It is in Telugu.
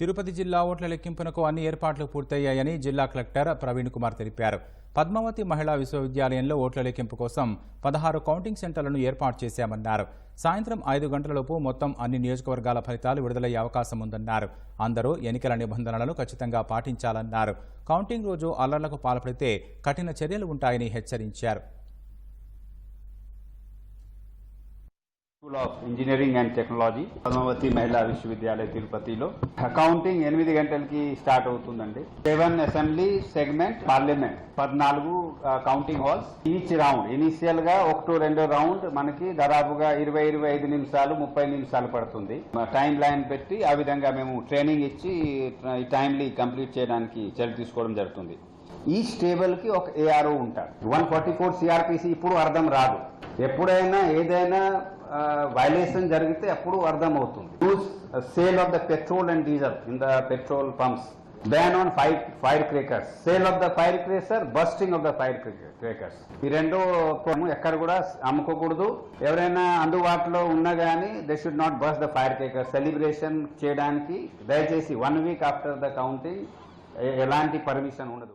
తిరుపతి జిల్లా ఓట్ల లెక్కింపునకు అన్ని ఏర్పాట్లు పూర్తయ్యాయని జిల్లా కలెక్టర్ ప్రవీణ్ కుమార్ తెలిపారు. పద్మావతి మహిళా విశ్వవిద్యాలయంలో ఓట్ల లెక్కింపు కోసం పదహారు కౌంటింగ్ సెంటర్లను ఏర్పాటు చేశామన్నారు. సాయంత్రం ఐదు గంటలలోపు మొత్తం అన్ని నియోజకవర్గాల ఫలితాలు విడుదలయ్యే అవకాశం ఉందన్నారు. అందరూ ఎన్నికల నిబంధనలను ఖచ్చితంగా పాటించాలన్నారు. కౌంటింగ్ రోజు అల్లర్లకు పాల్పడితే కఠిన చర్యలు ఉంటాయని హెచ్చరించారు. School of engineering and technology Padmavati మహిళా విశ్వవిద్యాలయ తిరుపతిలో. అకౌంటింగ్ ఎనిమిది గంటలకి స్టార్ట్ అవుతుందండి. సెవెన్ అసెంబ్లీ సెగ్మెంట్ పార్లమెంట్ పద్నాలుగు కౌంటింగ్ హాల్స్ ఈచ్ రౌండ్ ఇనిషియల్గా ఒకటో రెండో రౌండ్ మనకి దాదాపుగా ఇరవై ఇరవై ఐదు నిమిషాలు ముప్పై నిమిషాలు పడుతుంది. టైం లైన్ పెట్టి ఆ విధంగా మేము ట్రైనింగ్ ఇచ్చి uh, ఈ టైంలీ కంప్లీట్ చేయడానికి చర్య తీసుకోవడం జరుగుతుంది. ఈచ్ టేబుల్కి ఒక ఏఆర్ఓ ఉంటాడు వన్ ఫార్టీ ఫోర్ సిఆర్పిసి ఇప్పుడు అర్థం రాదు. ఎప్పుడైనా ఏదైనా వైలేషన్ జరిగితే అప్పుడు అర్థం అవుతుంది use sale of the petrol and diesel in the petrol pumps ban on fire fire crackers sale of the fire cracker bursting of the fire crackers ఈ రెండో ఎక్కడ కూడా అమ్ముకోకూడదు. ఎవరైనా అందుబాటులో ఉన్నా కానీ they should not burst the fire cracker celebration చేయడానికి దయచేసి one week after the counting ఎలాంటి పర్మిషన్ ఉండదు.